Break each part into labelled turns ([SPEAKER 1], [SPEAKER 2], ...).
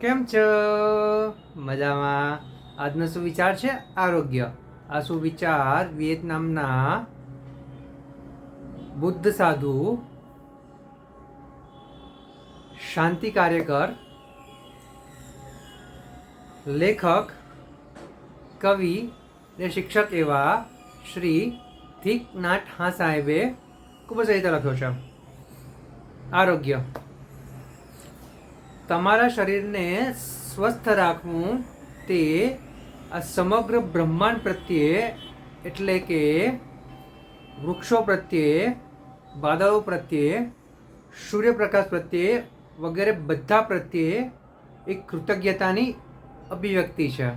[SPEAKER 1] કેમ છો? મજામાં. આજનો સુવિચાર છે? આરોગ્ય. આ સુવિચાર વિયેતનામના બુદ્ધ સાધુ શાંતિ કાર્યકર, લેખક, કવિ અને શિક્ષક એવા શ્રી થિક નાટ હા સાહેબે ખૂબ જ રીતે લખ્યો છે. આરોગ્ય. તમારા શરીરને સ્વસ્થ રાખવું તે આ સમગ્ર બ્રહ્માંડ પ્રત્યે એટલે કે વૃક્ષો પ્રત્યે વાદળો પ્રત્યે, સૂર્યપ્રકાશ પ્રત્યે વગેરે બધા પ્રત્યે એક કૃતજ્ઞતાની અભિવ્યક્તિ છે.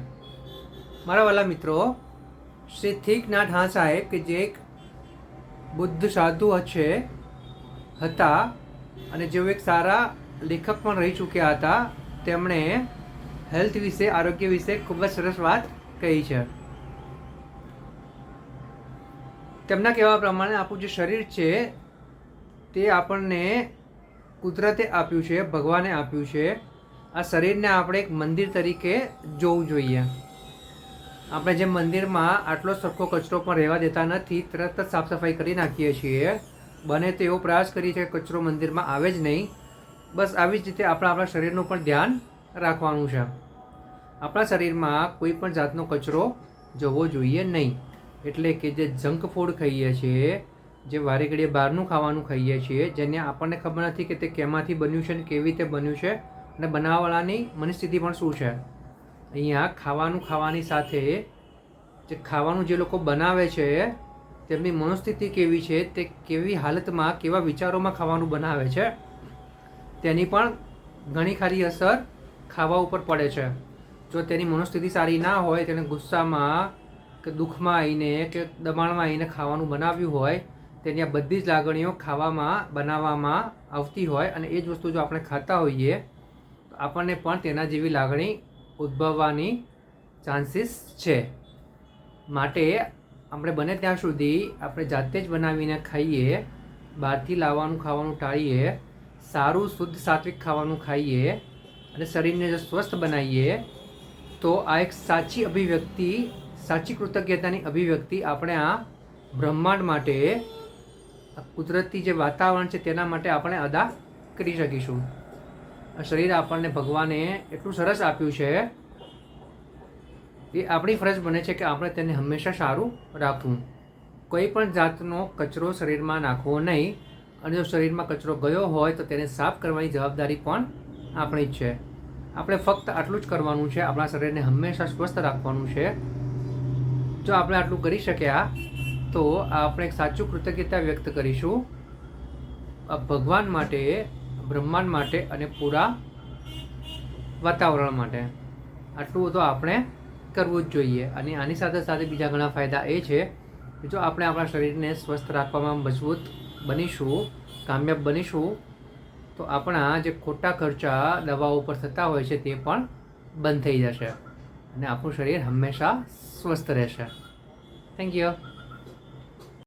[SPEAKER 1] મારા વાલા મિત્રો, શ્રી થીકનાથ હા સાહેબ, કે જે એક બુદ્ધ સાધુ છે હતા અને જેઓ એક સારા લેખક પણ રહી ચૂક્યા હતા. તેમણે હેલ્થ વિશે, આરોગ્ય વિશે ખૂબ જ સરસ વાત કહી છે. તેમના કહેવા પ્રમાણે આપણું જે શરીર છે, તે આપણને કુદરતે આપ્યું છે, ભગવાને આપ્યું છે. આ શરીરને આપણે એક મંદિર તરીકે જોવું જોઈએ. આપણે જે મંદિરમાં આટલો સરખો કચરો પણ રહેવા દેતા નથી, તરત જ સાફ સફાઈ કરી નાખીએ છીએ. બને તો એવો પ્રયાસ કરીએ છીએ કચરો મંદિરમાં આવે જ નહીં. બસ આવી જ રીતે આપણે આપણા શરીરનું પણ ધ્યાન રાખવાનું છે. આપણા શરીરમાં કોઈ પણ જાતનો કચરો જવો જોઈએ નહીં. એટલે કે જે જંક ફૂડ ખાઈએ છીએ, જે વારે ઘડીએ બહારનું ખાવાનું ખાઈએ છીએ, જેને આપણને ખબર નથી કે તે કેમાંથી બન્યું છે અને કેવી રીતે બન્યું છે અને બનાવવાળાની મનસ્થિતિ પણ શું છે. અહીંયા ખાવાનું ખાવાની સાથે જે ખાવાનું જે લોકો બનાવે છે, તેમની મનોસ્થિતિ કેવી છે, તે કેવી હાલતમાં, કેવા વિચારોમાં ખાવાનું બનાવે છે તેની પણ ઘણી ખરી અસર ખાવા ઉપર પડે છે. જો તેની મનોસ્થિતિ સારી ના હોય, તેને ગુસ્સામાં કે દુઃખમાં આવીને કે દબાણમાં આવીને ખાવાનું બનાવ્યું હોય, તેની આ બધી જ લાગણીઓ ખાવામાં, બનાવવામાં આવતી હોય અને એ જ વસ્તુ જો આપણે ખાતા હોઈએ, તો આપણને પણ તેના જેવી લાગણી ઉદ્ભવવાની ચાન્સીસ છે. માટે આપણે બને ત્યાં સુધી આપણે જાતે જ બનાવીને ખાઈએ, બહારથી લાવવાનું, ખાવાનું ટાળીએ સારું શુદ્ધ સાત્વિક ખાવાનું ખાઈએ અને શરીરને જો સ્વસ્થ બનાવીએ, તો આ એક સાચી અભિવ્યક્તિ, સાચી કૃતજ્ઞતાની અભિવ્યક્તિ આપણે આ બ્રહ્માંડ માટે કુદરતી જે વાતાવરણ છે તેના માટે આપણે અદા કરી શકીશું. શરીર આપણને ભગવાને એટલું સરસ આપ્યું છે, એ આપણી ફરજ બને છે કે આપણે તેને હંમેશા સારું રાખવું. કોઈ પણ જાતનો કચરો શરીરમાં નાખવો નહીં અને જો શરીરમાં કચરો ગયો હોય તો તેને સાફ કરવાની જવાબદારી પણ આપણી જ છે. આપણે ફક્ત આટલું જ કરવાનું છે. આપણા શરીરને હંમેશા સ્વસ્થ રાખવાનું છે. જો આપણે આટલું કરી શક્યા, તો આપણે એક સાચું કૃતજ્ઞતા વ્યક્ત કરીશું. ભગવાન માટે, બ્રહ્માંડ માટે અને પૂરા વાતાવરણ માટે. આટલું તો આપણે કરવું જ જોઈએ. અને આની સાથે સાથે બીજા ઘણા ફાયદા એ છે જો આપણે આપણા શરીરને સ્વસ્થ રાખવામાં મજબૂત બનીશું, કામયાબ બનીશું. તો આપણા જે ખોટા ખર્ચા, દવાઓ પર થતા હોય છે, તે પણ બંધ થઈ જશે. અને આપણું શરીર હંમેશા સ્વસ્થ રહેશે. Thank you